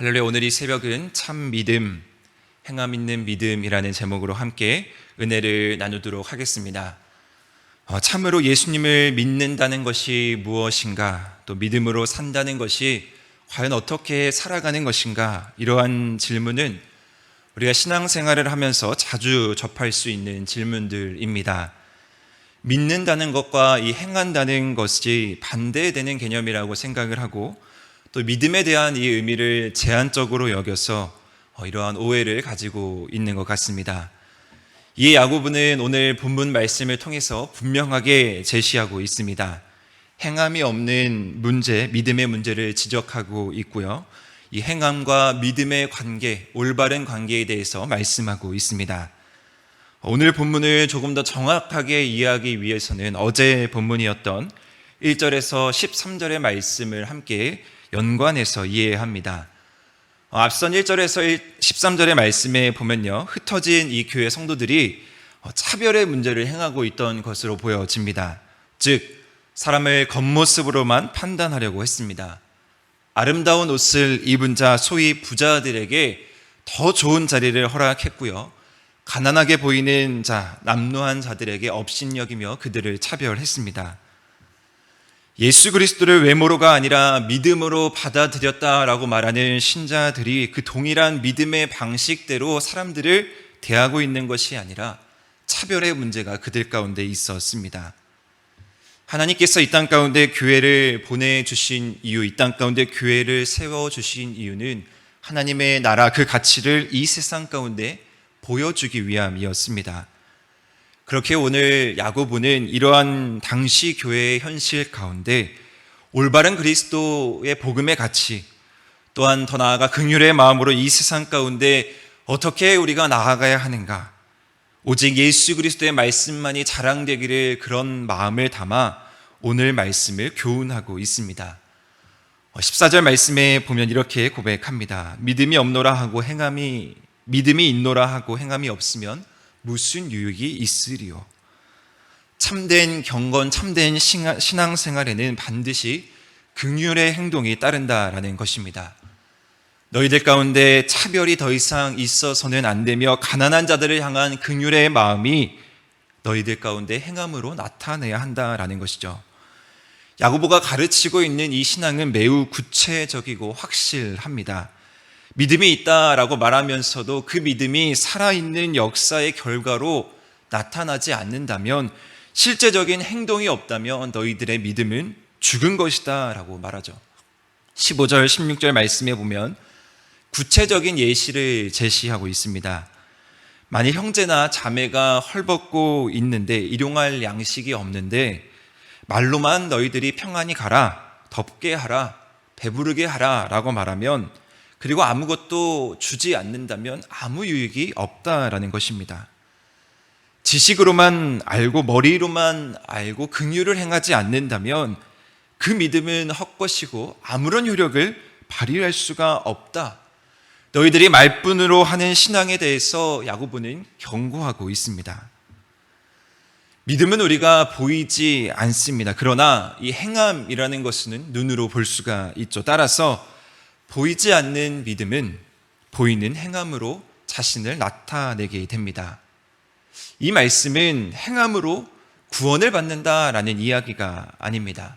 할렐루야 오늘 이 새벽은 참 믿음, 행함 있는 믿음이라는 제목으로 함께 은혜를 나누도록 하겠습니다. 어, 참으로 예수님을 믿는다는 것이 무엇인가, 또 믿음으로 산다는 것이 과연 어떻게 살아가는 것인가, 이러한 질문은 우리가 신앙생활을 하면서 자주 접할 수 있는 질문들입니다. 믿는다는 것과 이 행한다는 것이 반대되는 개념이라고 생각을 하고 또 믿음에 대한 이 의미를 제한적으로 여겨서 어, 이러한 오해를 가지고 있는 것 같습니다. 이 야고보는 오늘 본문 말씀을 통해서 분명하게 제시하고 있습니다. 행함이 없는 문제, 믿음의 문제를 지적하고 있고요. 이 행함과 믿음의 관계, 올바른 관계에 대해서 말씀하고 있습니다. 오늘 본문을 조금 더 정확하게 이해하기 위해서는 어제 본문이었던 1절에서 13절의 말씀을 함께 연관해서 이해합니다. 어, 앞선 1절에서 13절의 말씀에 보면요. 흩어진 이 교회 성도들이 어, 차별의 문제를 행하고 있던 것으로 보여집니다. 즉, 사람을 겉모습으로만 판단하려고 했습니다. 아름다운 옷을 입은 자, 소위 부자들에게 더 좋은 자리를 허락했고요. 가난하게 보이는 자, 남루한 자들에게 업신여기며 그들을 차별했습니다. 예수 그리스도를 외모로가 아니라 믿음으로 받아들였다라고 말하는 신자들이 그 동일한 믿음의 방식대로 사람들을 대하고 있는 것이 아니라 차별의 문제가 그들 가운데 있었습니다. 하나님께서 이 땅 가운데 교회를 보내주신 이유, 이 땅 가운데 교회를 세워주신 이유는 하나님의 나라 그 가치를 이 세상 가운데 보여주기 위함이었습니다. 그렇게 오늘 야고보는 이러한 당시 교회의 현실 가운데 올바른 그리스도의 복음의 가치 또한 더 나아가 긍휼의 마음으로 이 세상 가운데 어떻게 우리가 나아가야 하는가 오직 예수 그리스도의 말씀만이 자랑되기를 그런 마음을 담아 오늘 말씀을 교훈하고 있습니다. 14절 말씀에 보면 이렇게 고백합니다. 믿음이 없노라 하고 행함이 믿음이 있노라 하고 행함이 없으면 무슨 유익이 있으리요? 참된 경건, 참된 신앙생활에는 반드시 긍휼의 행동이 따른다라는 것입니다. 너희들 가운데 차별이 더 이상 있어서는 안 되며 가난한 자들을 향한 긍휼의 마음이 너희들 가운데 행함으로 나타내야 한다라는 것이죠. 야고보가 가르치고 있는 이 신앙은 매우 구체적이고 확실합니다. 믿음이 있다라고 말하면서도 그 믿음이 살아있는 역사의 결과로 나타나지 않는다면 실제적인 행동이 없다면 너희들의 믿음은 죽은 것이다 라고 말하죠. 15절, 16절 말씀에 보면 구체적인 예시를 제시하고 있습니다. 만약 형제나 자매가 헐벗고 있는데 일용할 양식이 없는데 말로만 너희들이 평안히 가라, 덥게 하라, 배부르게 하라 라고 말하면 그리고 아무것도 주지 않는다면 아무 유익이 없다라는 것입니다. 지식으로만 알고 머리로만 알고 긍휼을 행하지 않는다면 그 믿음은 헛것이고 아무런 효력을 발휘할 수가 없다. 너희들이 말뿐으로 하는 신앙에 대해서 야고보는 경고하고 있습니다. 믿음은 우리가 보이지 않습니다. 그러나 이 행함이라는 것은 눈으로 볼 수가 있죠. 따라서 보이지 않는 믿음은 보이는 행함으로 자신을 나타내게 됩니다. 이 말씀은 행함으로 구원을 받는다라는 이야기가 아닙니다.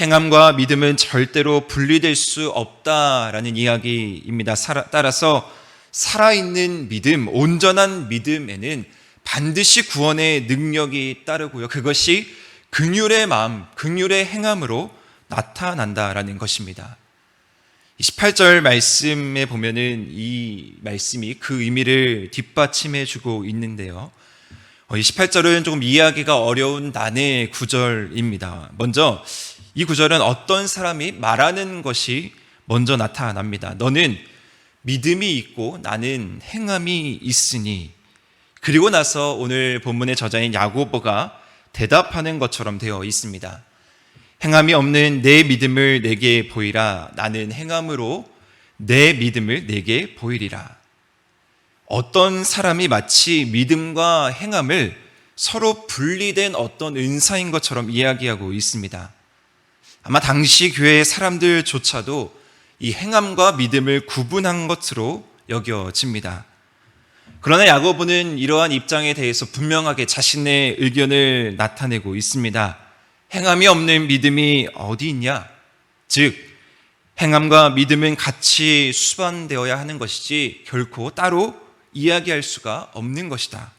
행함과 믿음은 절대로 분리될 수 없다라는 이야기입니다. 따라서 살아있는 믿음, 온전한 믿음에는 반드시 구원의 능력이 따르고요. 그것이 긍휼의 마음, 긍휼의 행함으로 나타난다라는 것입니다. 28절 말씀에 보면은 이 말씀이 그 의미를 뒷받침해 주고 있는데요. 28절은 어, 조금 이해하기가 어려운 난해 구절입니다. 먼저 이 구절은 어떤 사람이 말하는 것이 먼저 나타납니다. 너는 믿음이 있고 나는 행함이 있으니 그리고 나서 오늘 본문의 저자인 야고보가 대답하는 것처럼 되어 있습니다. 행함이 없는 내 믿음을 내게 보이라. 나는 행함으로 내 믿음을 내게 보이리라. 어떤 사람이 마치 믿음과 행함을 서로 분리된 어떤 은사인 것처럼 이야기하고 있습니다. 아마 당시 교회의 사람들조차도 이 행함과 믿음을 구분한 것으로 여겨집니다. 그러나 야고보는 이러한 입장에 대해서 분명하게 자신의 의견을 나타내고 있습니다. 행함이 없는 믿음이 어디 있냐? 즉, 행함과 믿음은 같이 수반되어야 하는 것이지 결코 따로 이야기할 수가 없는 것이다.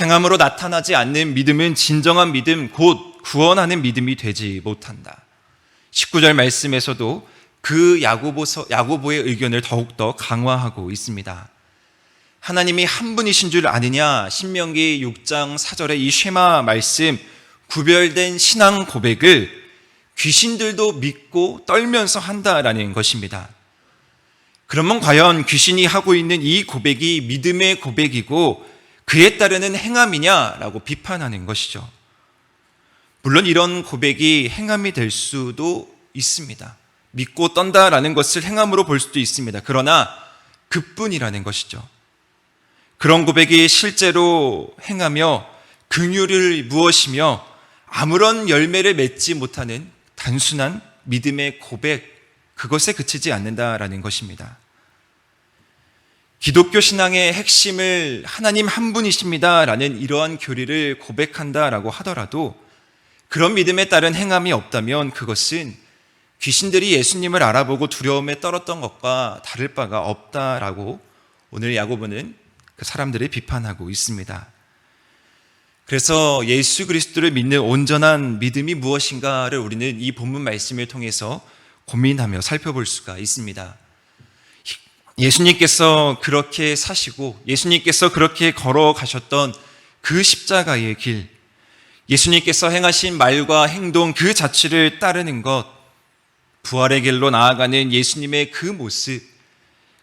행함으로 나타나지 않는 믿음은 진정한 믿음, 곧 구원하는 믿음이 되지 못한다. 19절 말씀에서도 그 야고보서, 야고보의 의견을 더욱더 강화하고 있습니다. 하나님이 한 분이신 줄 아느냐? 신명기 6장 4절의 이 쉐마 말씀, 구별된 신앙 고백을 귀신들도 믿고 떨면서 한다라는 것입니다. 그러면 과연 귀신이 하고 있는 이 고백이 믿음의 고백이고 그에 따르는 행함이냐라고 비판하는 것이죠. 물론 이런 고백이 행함이 될 수도 있습니다. 믿고 떤다라는 것을 행함으로 볼 수도 있습니다. 그러나 그뿐이라는 것이죠. 그런 고백이 실제로 행하며 긍휼을 무엇이며 아무런 열매를 맺지 못하는 단순한 믿음의 고백 그것에 그치지 않는다라는 것입니다. 기독교 신앙의 핵심을 하나님 한 분이십니다라는 이러한 교리를 고백한다라고 하더라도 그런 믿음에 따른 행함이 없다면 그것은 귀신들이 예수님을 알아보고 두려움에 떨었던 것과 다를 바가 없다라고 오늘 야고보는 그 사람들을 비판하고 있습니다. 그래서 예수 그리스도를 믿는 온전한 믿음이 무엇인가를 우리는 이 본문 말씀을 통해서 고민하며 살펴볼 수가 있습니다. 예수님께서 그렇게 사시고 예수님께서 그렇게 걸어가셨던 그 십자가의 길, 예수님께서 행하신 말과 행동 그 자체를 따르는 것, 부활의 길로 나아가는 예수님의 그 모습,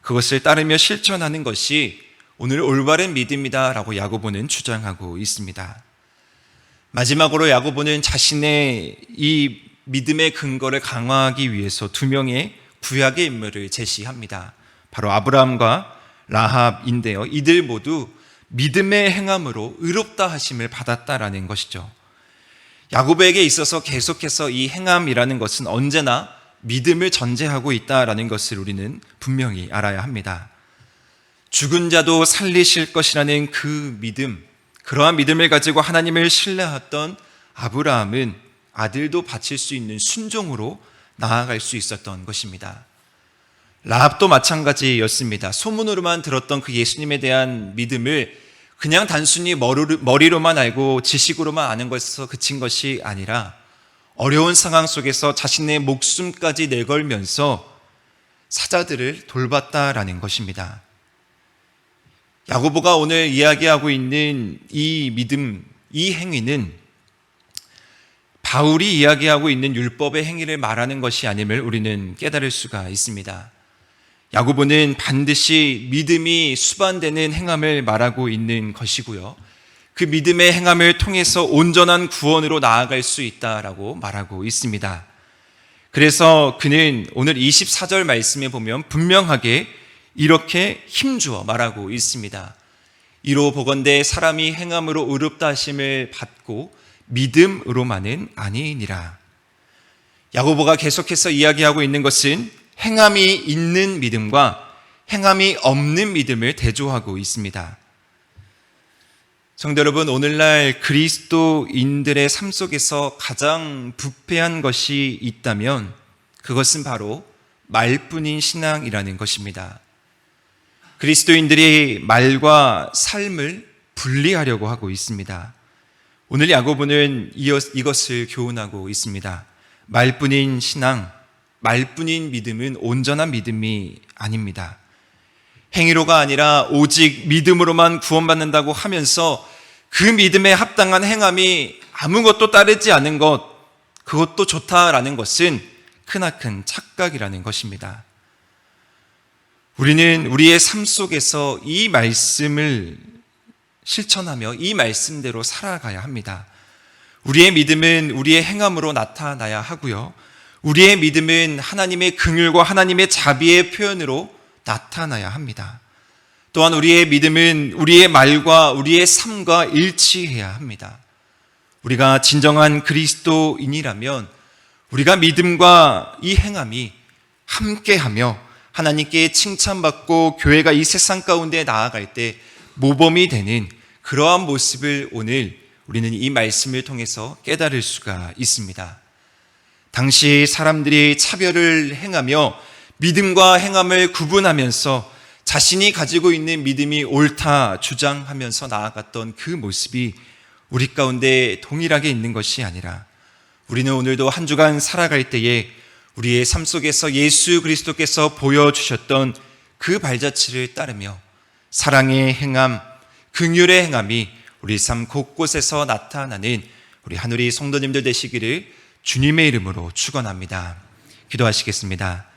그것을 따르며 실천하는 것이 오늘 올바른 믿음이다라고 야고보는 주장하고 있습니다. 마지막으로 야고보는 자신의 이 믿음의 근거를 강화하기 위해서 두 명의 구약의 인물을 제시합니다. 바로 아브라함과 라합인데요. 이들 모두 믿음의 행함으로 의롭다 하심을 받았다라는 것이죠. 야고보에게 있어서 계속해서 이 행함이라는 것은 언제나 믿음을 전제하고 있다라는 것을 우리는 분명히 알아야 합니다. 죽은 자도 살리실 것이라는 그 믿음, 그러한 믿음을 가지고 하나님을 신뢰했던 아브라함은 아들도 바칠 수 있는 순종으로 나아갈 수 있었던 것입니다. 라합도 마찬가지였습니다. 소문으로만 들었던 그 예수님에 대한 믿음을 그냥 단순히 머리로만 알고 지식으로만 아는 것에서 그친 것이 아니라 어려운 상황 속에서 자신의 목숨까지 내걸면서 사자들을 돌봤다라는 것입니다. 야고보가 오늘 이야기하고 있는 이 믿음, 이 행위는 바울이 이야기하고 있는 율법의 행위를 말하는 것이 아님을 우리는 깨달을 수가 있습니다. 야고보는 반드시 믿음이 수반되는 행함을 말하고 있는 것이고요. 그 믿음의 행함을 통해서 온전한 구원으로 나아갈 수 있다라고 말하고 있습니다. 그래서 그는 오늘 24절 말씀에 보면 분명하게 이렇게 힘주어 말하고 있습니다. 이로 보건대 사람이 행함으로 의롭다 하심을 받고 믿음으로만은 아니니라. 야고보가 계속해서 이야기하고 있는 것은 행함이 있는 믿음과 행함이 없는 믿음을 대조하고 있습니다. 성도 여러분, 오늘날 그리스도인들의 삶 속에서 가장 부패한 것이 있다면 그것은 바로 말뿐인 신앙이라는 것입니다. 그리스도인들이 말과 삶을 분리하려고 하고 있습니다. 오늘 야고보는 이것을 교훈하고 있습니다. 말뿐인 신앙, 말뿐인 믿음은 온전한 믿음이 아닙니다. 행위로가 아니라 오직 믿음으로만 구원받는다고 하면서 그 믿음에 합당한 행함이 아무것도 따르지 않은 것, 그것도 좋다라는 것은 크나큰 착각이라는 것입니다. 우리는 우리의 삶 속에서 이 말씀을 실천하며 이 말씀대로 살아가야 합니다. 우리의 믿음은 우리의 행함으로 나타나야 하고요. 우리의 믿음은 하나님의 긍휼과 하나님의 자비의 표현으로 나타나야 합니다. 또한 우리의 믿음은 우리의 말과 우리의 삶과 일치해야 합니다. 우리가 진정한 그리스도인이라면 우리가 믿음과 이 행함이 함께하며 하나님께 칭찬받고 교회가 이 세상 가운데 나아갈 때 모범이 되는 그러한 모습을 오늘 우리는 이 말씀을 통해서 깨달을 수가 있습니다. 당시 사람들이 차별을 행하며 믿음과 행함을 구분하면서 자신이 가지고 있는 믿음이 옳다 주장하면서 나아갔던 그 모습이 우리 가운데 동일하게 있는 것이 아니라 우리는 오늘도 한 주간 살아갈 때에 우리의 삶 속에서 예수 그리스도께서 보여주셨던 그 발자취를 따르며 사랑의 행함, 긍휼의 행함이 우리 삶 곳곳에서 나타나는 우리 하늘이 성도님들 되시기를 주님의 이름으로 축원합니다. 기도하시겠습니다.